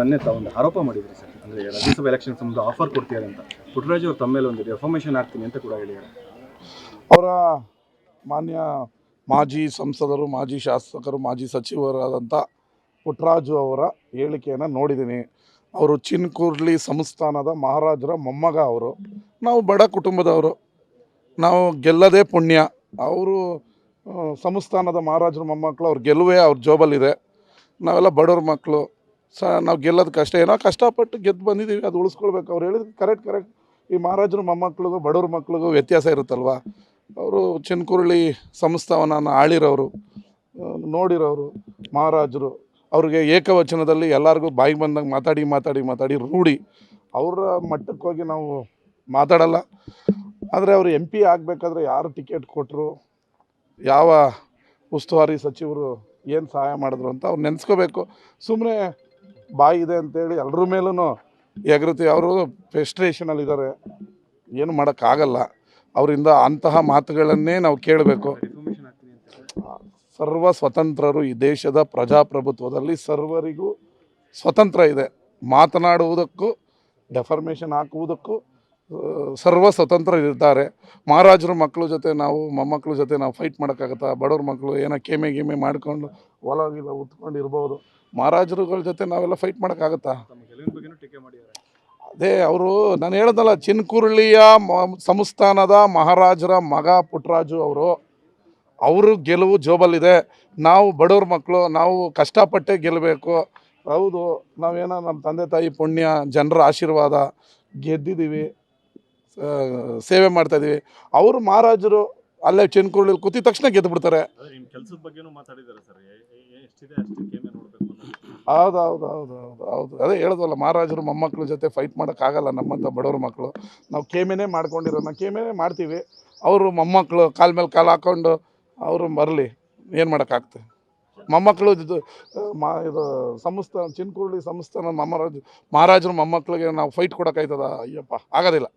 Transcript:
ಮೊನ್ನೆ ತಾವೊಂದು ಆರೋಪ ಮಾಡಿದ್ರು ಸರ್. ಅಂದ್ರೆ ರಾಜ್ಯಸಭಾ ಎಲೆಕ್ಷನ್ ಸಂಬಂಧ ಆಫರ್ ಕೊಡ್ತಿದ್ದಾರೆ ಅಂತ. ಪುಟ್ಟರಾಜ್ ಅವರು ತಮ್ಮ ಮೇಲೆ ಒಂದು ಡೆಫಾರ್ಮೇಷನ್ ಆಗ್ತೀನಿ ಅಂತ ಕೂಡ ಹೇಳಿದ್ದಾರೆ. ಅವರ ಮಾನ್ಯ ಮಾಜಿ ಸಂಸದರು, ಮಾಜಿ ಶಾಸಕರು, ಮಾಜಿ ಸಚಿವರಾದಂಥ ಪುಟ್ಟರಾಜು ಅವರ ಹೇಳಿಕೆಯನ್ನು ನೋಡಿದ್ದೀನಿ. ಅವರು ಚಿನ್ಕುರ್ಲಿ ಸಂಸ್ಥಾನದ ಮಹಾರಾಜರ ಮೊಮ್ಮಗ ಅವರು. ನಾವು ಬಡ ಕುಟುಂಬದವರು. ನಾವು ಗೆಲ್ಲದೇ ಪುಣ್ಯ. ಅವರು ಸಂಸ್ಥಾನದ ಮಹಾರಾಜರ ಮೊಮ್ಮಕ್ಕಳು ಅವ್ರ ಗೆಲುವೇ ಅವ್ರ ಜೋಬಲ್ಲಿದೆ. ನಾವೆಲ್ಲ ಬಡವ್ರ ಮಕ್ಕಳು ಸ, ನಾವು ಗೆಲ್ಲೋದು ಕಷ್ಟ ಏನೋ ಕಷ್ಟಪಟ್ಟು ಗೆದ್ದು ಬಂದಿದ್ದೀವಿ, ಅದು ಉಳಿಸ್ಕೊಳ್ಬೇಕು. ಅವ್ರು ಹೇಳಿದ್ರು ಕರೆಕ್ಟ್ ಕರೆಕ್ಟ್ ಈ ಮಹಾರಾಜರು ಮೊಮ್ಮಕ್ಕಳಿಗೂ ಬಡವ್ರ ಮಕ್ಕಳಿಗೂ ವ್ಯತ್ಯಾಸ ಇರುತ್ತಲ್ವ? ಅವರು ಚಿನ್ಕುರುಳಿ ಸಂಸ್ಥಾನವನ್ನು ಆಳಿರೋರು ನೋಡಿರೋರು, ಮಹಾರಾಜರು. ಅವ್ರಿಗೆ ಏಕವಚನದಲ್ಲಿ ಎಲ್ಲರಿಗೂ ಬಾಯಿಗೆ ಬಂದಂಗೆ ಮಾತಾಡಿ ಮಾತಾಡಿ ಮಾತಾಡಿ ರೂಢಿ. ಅವರ ಮಟ್ಟಕ್ಕೆ ಹೋಗಿ ನಾವು ಮಾತಾಡಲ್ಲ. ಆದರೆ ಅವರು ಎಂ ಪಿ ಆಗಬೇಕಾದ್ರೆ ಯಾರು ಟಿಕೆಟ್ ಕೊಟ್ಟರು ಯಾವ ಉಸ್ತುವಾರಿ ಸಚಿವರು ಏನು ಸಹಾಯ ಮಾಡಿದ್ರು ಅಂತ ಅವ್ರು ನೆನೆಸ್ಕೋಬೇಕು. ಸುಮ್ಮನೆ ಬಾಯಿ ಇದೆ ಅಂತೇಳಿ ಎಲ್ಲರ ಮೇಲೂ ಎಗರುತ್ತಿ ಅವರು ಫ್ರಸ್ಟ್ರೇಷನಲ್ಲಿದ್ದಾರೆ ಏನು ಮಾಡೋಕ್ಕಾಗಲ್ಲ ಅವರಿಂದ ಅಂತಹ ಮಾತುಗಳನ್ನೇ ನಾವು ಕೇಳಬೇಕು. ಸರ್ವ ಸ್ವತಂತ್ರರು ಈ ದೇಶದ ಪ್ರಜಾಪ್ರಭುತ್ವದಲ್ಲಿ ಸರ್ವರಿಗೂ ಸ್ವತಂತ್ರ ಇದೆ. ಮಾತನಾಡುವುದಕ್ಕೂ ಡೆಫರ್ಮೇಷನ್ ಹಾಕುವುದಕ್ಕೂ ಸರ್ವ ಸ್ವತಂತ್ರ ಇರ್ತಾರೆ ಮಹಾರಾಜರ ಮಕ್ಕಳ ಜೊತೆ ನಾವು, ಮೊಮ್ಮಕ್ಕಳ ಜೊತೆ ನಾವು ಫೈಟ್ ಮಾಡೋಕ್ಕಾಗತ್ತಾ? ಬಡವ್ರ ಮಕ್ಕಳು ಏನೋ ಕೇಮೆ ಗೇಮೆ ಮಾಡ್ಕೊಂಡು ಹೊಲ ಗಿಲ ಉತ್ಕೊಂಡು ಇರ್ಬೋದು. ಮಹಾರಾಜರುಗಳ ಜೊತೆ ನಾವೆಲ್ಲ ಫೈಟ್ ಮಾಡೋಕ್ಕಾಗತ್ತಾ? ಅದೇ ಅವರು ನಾನು ಹೇಳ್ದಲ್ಲ ಚಿನ್ಕುರುಳಿಯ ಸಂಸ್ಥಾನದ ಮಹಾರಾಜರ ಮಗ ಪುಟ್ರಾಜು ಅವರು. ಅವರು ಗೆಲುವು ಜೋಬಲ್ಲಿದೆ. ನಾವು ಬಡವ್ರ ಮಕ್ಕಳು, ನಾವು ಕಷ್ಟಪಟ್ಟೆ ಗೆಲ್ಲಬೇಕು ಹೌದು, ನಾವೇನೋ ನಮ್ಮ ತಂದೆ ತಾಯಿ ಪುಣ್ಯ, ಜನರ ಆಶೀರ್ವಾದ ಗೆದ್ದಿದ್ದೀವಿ. ಆ, ಮಾಡ್ತಾ ಇದ್ದೀವಿ ಅವರು ಮಹಾರಾಜರು ಅಲ್ಲೇ ಚಿನ್ಕುರುಳಿ ಕೂತಿದ ತಕ್ಷಣ ಗೆದ್ದು ಬಿಡ್ತಾರೆ. ಹೌದು ಹೌದು ಹೌದು ಹೌದು ಹೌದು. ಅದೇ ಹೇಳಿದ್ವಲ್ಲ ಮಹಾರಾಜರು ಮೊಮ್ಮಕ್ಳ ಜೊತೆ ಫೈಟ್ ಮಾಡೋಕ್ಕಾಗಲ್ಲ ನಮ್ಮಂಥ ಬಡವ್ರ ಮಕ್ಕಳು ನಾವು ಕೇಮೆನೇ ಮಾಡ್ಕೊಂಡಿರೋ ನಾವು ಕೇಮೆನೇ ಮಾಡ್ತೀವಿ. ಅವರು ಮೊಮ್ಮಕ್ಕಳು ಕಾಲ ಮೇಲೆ ಕಾಲು ಹಾಕ್ಕೊಂಡು ಅವರು ಬರಲಿ ಏನು ಮಾಡೋಕ್ಕಾಗ್ತದೆ ಮೊಮ್ಮಕ್ಕಳು ಮಾ ಇದು ಸಂಸ್ಥಾನ ಚಿನ್ಕುರುಳಿ ಸಂಸ್ಥಾನ ಮಹಾರಾಜ ಮಹಾರಾಜರು ಮೊಮ್ಮಕ್ಕಳಿಗೆ ನಾವು ಫೈಟ್ ಕೊಡೋಕ್ಕಾಯ್ತದ ಅಯ್ಯಪ್ಪ ಆಗೋದಿಲ್ಲ.